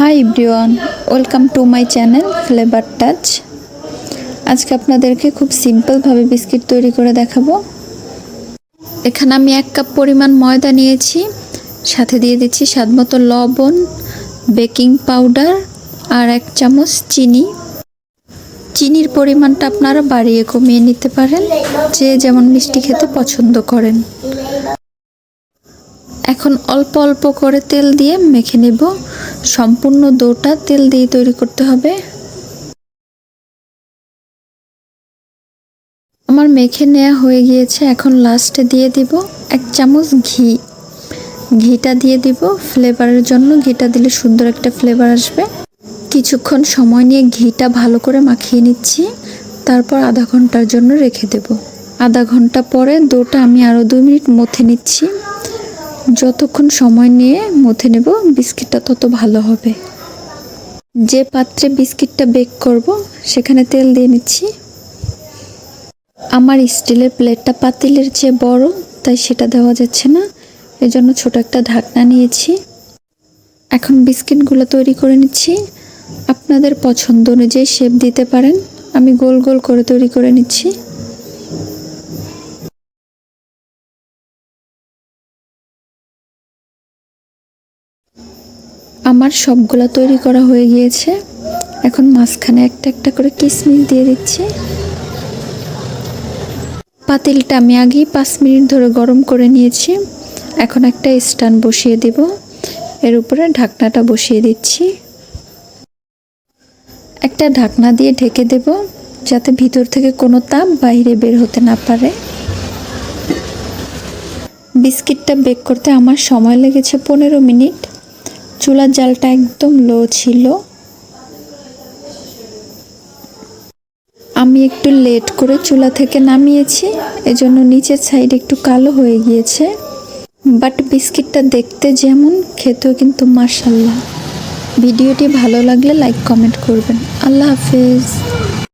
Hi everyone, welcome to my channel flavour touch. আজকে আপনাদেরকে খুব সিম্পলভাবে বিস্কিট তৈরি করে দেখাবো। এখানে আমি এক কাপ পরিমাণ ময়দা নিয়েছি, সাথে দিয়ে দিচ্ছি স্বাদ মতো লবণ, বেকিং পাউডার আর এক চামচ চিনি। চিনির পরিমাণটা আপনারা বাড়িয়ে কমিয়ে নিতে পারেন, যে যেমন মিষ্টি খেতে পছন্দ করেন। এখন অল্প অল্প করে তেল দিয়ে মেখে নেব। সম্পূর্ণ দোটা তেল দিয়ে তৈরি করতে হবে। আমার মেখে নেওয়া হয়ে গিয়েছে, এখন লাস্টে দিয়ে দিব এক চামচ ঘি। ঘিটা দিয়ে দিব ফ্লেভারের জন্য ঘিটা দিলে সুন্দর একটা ফ্লেভার আসবে। কিছুক্ষণ সময় নিয়ে ঘিটা ভালো করে মাখিয়ে নিচ্ছি, তারপর আধা ঘণ্টার জন্য রেখে দেব। আধা ঘণ্টা পরে দোটা আমি আরও দুই মিনিট মথে নিচ্ছি। যতক্ষণ সময় নিয়ে মথে নেব, বিস্কিটটা তত ভালো হবে। যে পাত্রে বিস্কিটটা বেক করব, সেখানে তেল দিয়ে নিচ্ছি। আমার স্টিলের প্লেটটা পাতিলের চেয়ে বড়, তাই সেটা দেওয়া যাচ্ছে না। এজন্য ছোট একটা ঢাকনা নিয়েছি। এখন বিস্কিটগুলো তৈরি করে নিচ্ছি। আপনাদের পছন্দ অনুযায়ী শেপ দিতে পারেন। আমি গোল গোল করে তৈরি করে নিচ্ছি। আমার সবগুলা তৈরি করা হয়ে গিয়েছে। এখন মাঝখানে একটা একটা করে কিশমিশ দিয়ে দিচ্ছি। পাতিলটা আমি আগেই পাঁচ মিনিট ধরে গরম করে নিয়েছি। এখন একটা স্ট্যান্ড বসিয়ে দিব। এর উপরে ঢাকনাটা বসিয়ে দিচ্ছি। একটা ঢাকনা দিয়ে ঢেকে দেব, যাতে ভিতর থেকে কোনো তাপ বাইরে বের হতে না পারে। বিস্কিটটা বেক করতে আমার সময় লেগেছে পনেরো মিনিট। চুলার জালটা একদম লো ছিল। আমি একটু লেট করে চুলা থেকে নামিয়েছি, এজন্য নিচের সাইড একটু কালো হয়ে গিয়েছে। বাট বিস্কিটটা দেখতে যেমন, খেতেও কিন্তু মার্শাল্লাহ ভিডিওটি ভালো লাগলে লাইক, কমেন্ট করবেন। আল্লাহ হাফেজ।